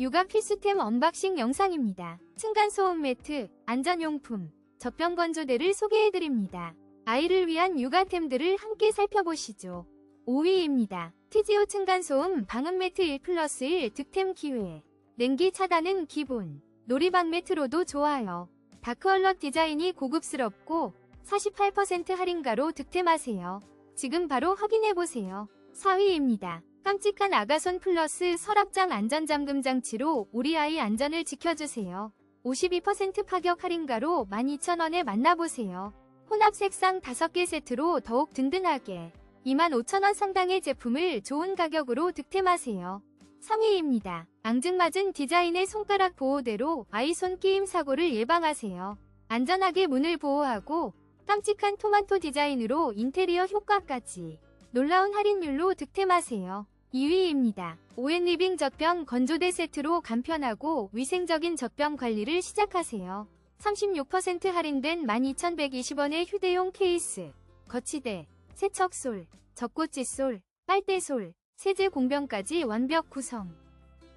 육아 필수템 언박싱 영상입니다. 층간소음 매트, 안전용품, 젖병 건조대를 소개해드립니다. 아이를 위한 육아템들을 함께 살펴보시죠. 5위입니다. TGO 층간소음 방음 매트 1 플러스 1 득템 기회. 냉기 차단은 기본. 놀이방 매트로도 좋아요. 다크얼럿 디자인이 고급스럽고 48% 할인가로 득템하세요. 지금 바로 확인해보세요. 4위입니다. 깜찍한 아가손 플러스 서랍장 안전잠금 장치로 우리 아이 안전을 지켜주세요. 52% 파격 할인가로 12,000원에 만나보세요. 혼합 색상 5개 세트로 더욱 든든하게 25,000원 상당의 제품을 좋은 가격으로 득템하세요. 3위입니다. 앙증맞은 디자인의 손가락 보호대로 아이 손 끼임 사고를 예방하세요. 안전하게 문을 보호하고 깜찍한 토마토 디자인으로 인테리어 효과까지 놀라운 할인율로 득템하세요. 2위입니다. 오엔 리빙 젖병 건조대 세트로 간편하고 위생적인 젖병 관리를 시작하세요. 36% 할인된 12,120원의 휴대용 케이스, 거치대, 세척솔, 젖꼭지솔, 빨대솔, 세제 공병까지 완벽 구성.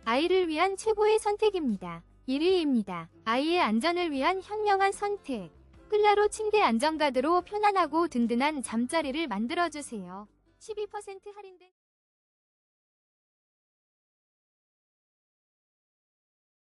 아이를 위한 최고의 선택입니다. 1위입니다. 아이의 안전을 위한 현명한 선택. 클라로 침대 안전가드로 편안하고 든든한 잠자리를 만들어주세요. 12% 할인된